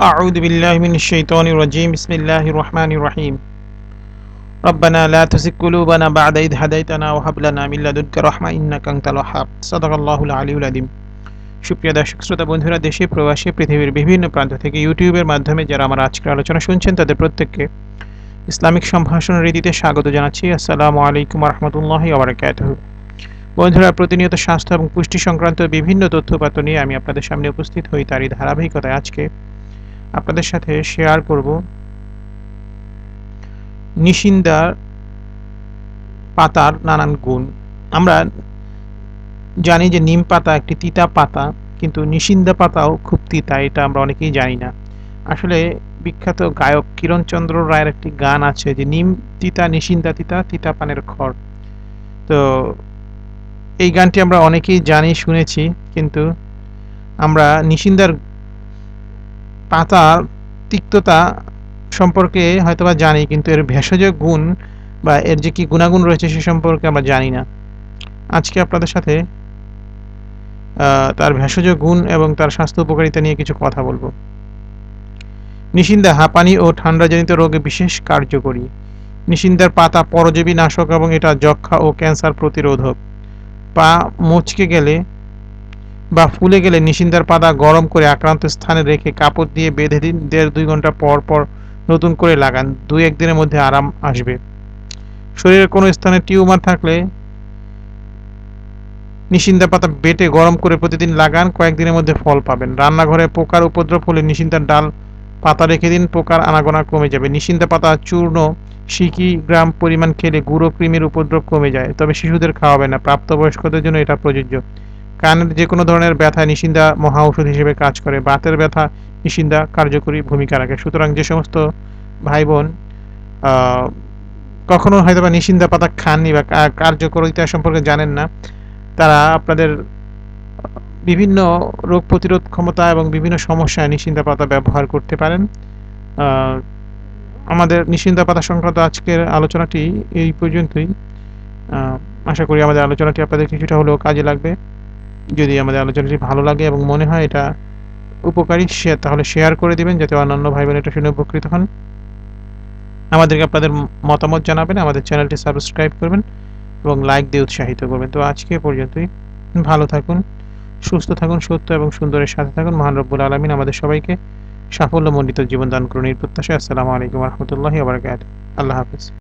أعوذ بالله من الشيطان الرجيم بسم الله الرحمن الرحيم ربنا لا تزغ قلوبنا بعد إذ هديتنا وهب لنا من لدنك رحمة إنك أنت الوهاب صدق الله العلي العظيم সুপ্রিয় দর্শক শ্রোতা বন্ধুরা দেশে প্রবাসী পৃথিবীর বিভিন্ন প্রান্ত থেকে ইউটিউবের মাধ্যমে যারা আমার আজকের আলোচনা শুনছেন তাদের প্রত্যেককে ইসলামিক সম্ভাষণ রীতিতে স্বাগত জানাচ্ছি আসসালামু আলাইকুম রহমতুল্লাহ আবরাকাতহ বন্ধুরা প্রতিনিয়ত স্বাস্থ্য এবং পুষ্টি সংক্রান্ত বিভিন্ন তথ্যপাত্র নিয়ে আমি আপনাদের সামনে উপস্থিত হই তারই ধারাবাহিকতায় আজকে আপনাদের সাথে শেয়ার করব। নিশিন্দার পাতার নানান গুণ। আমরা জানি যে নিম পাতা একটি তিতা পাতা, কিন্তু নিশিন্দা পাতাও খুব তিতা, এটা আমরা অনেকেই জানি না। আসলে বিখ্যাত গায়ক কিরণচন্দ্র রায়ের একটি গান আছে যে, নিম তিতা, নিশিন্দা তিতা তিতা পানের খড়। তো এই গানটি আমরা অনেকেই জানি, শুনেছি, কিন্তু আমরা নিশিন্দার পাতার তিক্ততা সম্পর্কে হয়তোবা জানি, কিন্তু এর ভেষজ গুণ বা এর যে কি গুণাগুণ রয়েছে সে সম্পর্কে আমরা জানি না। আজকে আপনাদের সাথে তার ভেষজ গুণ এবং তার স্বাস্থ্য উপকারিতা নিয়ে কিছু কথা বলব। নিশিন্দা, হাঁপানি ও ঠান্ডাজনিত রোগে বিশেষ কার্যকরী। নিশিন্দার পাতা পরজীবী নাশক এবং এটা যক্ষা ও ক্যান্সার প্রতিরোধক। পা মুচকে গেলে বা ফুলে গেলে নিশিন্দার পাতা গরম করে আক্রান্ত স্থানে রেখে কাপড় দিয়ে বেঁধে দিন, দেড় দুই ঘণ্টা পর পর নতুন করে লাগান, দুই একদিনের মধ্যে আরাম আসবে। শরীরের কোনো স্থানে টিউমার থাকলে নিশিন্দা পাতা বেটে গরম করে প্রতিদিন লাগান কয়েকদিনের মধ্যে ফল পাবেন। রান্নাঘরে পোকার উপদ্রব হলে নিশিন্দার ডাল পাতা রেখে দিন, পোকার আনাগোনা কমে যাবে। নিশিন্দা পাতা চূর্ণ, সিকি গ্রাম পরিমাণ খেলে গুঁড়ো কৃমির উপদ্রব কমে যায়। তবে শিশুদের খাওয়াবে না। প্রাপ্তবয়স্কদের জন্য এটা প্রযোজ্য। কানের যে কোনো ধরনের ব্যথা নিশিন্দা মহা ঔষধ হিসেবে কাজ করে। বাতের ব্যথা নিশিন্দা কার্যকরী ভূমিকা রাখে। সুতরাং যে সমস্ত ভাই বোন কখনো হয়তো বা নিশিন্দা পাতা খাননি বা কার্যকরিতা সম্পর্কে জানেন না, তারা আপনাদের বিভিন্ন রোগ প্রতিরোধ ক্ষমতা এবং বিভিন্ন সমস্যায় নিশিন্দা পাতা ব্যবহার করতে পারেন। আমাদের নিশিন্দা পাতা সংক্রান্ত আজকের আলোচনাটি এই পর্যন্তই। আশা করি আমাদের আলোচনাটি আপনাদের কিছুটা হলেও কাজে লাগবে। যদি আমাদের আলোচনাটি ভালো লাগে এবং মনে হয় এটা উপকারী শেয়ার তাহলে শেয়ার করে দিবেন যাতে অন্যান্য ভাই বোন এটা শুনে উপকৃত হন। আমাদেরকে আপনাদের মতামত জানাবেন, আমাদের চ্যানেলটি সাবস্ক্রাইব করবেন এবং লাইক দিয়ে উৎসাহিত করবেন। তো আজকে পর্যন্তই। ভালো থাকুন, সুস্থ থাকুন, সত্য এবং সুন্দরের সাথে থাকুন। মহান রব্বুল আলমিন আমাদের সবাইকে সাফল্যমণ্ডিত জীবন দান করুন এই প্রত্যাশা আসসালামু আলাইকুম রহমতুল্লাহ আবরকাত আল্লাহ হাফিজ।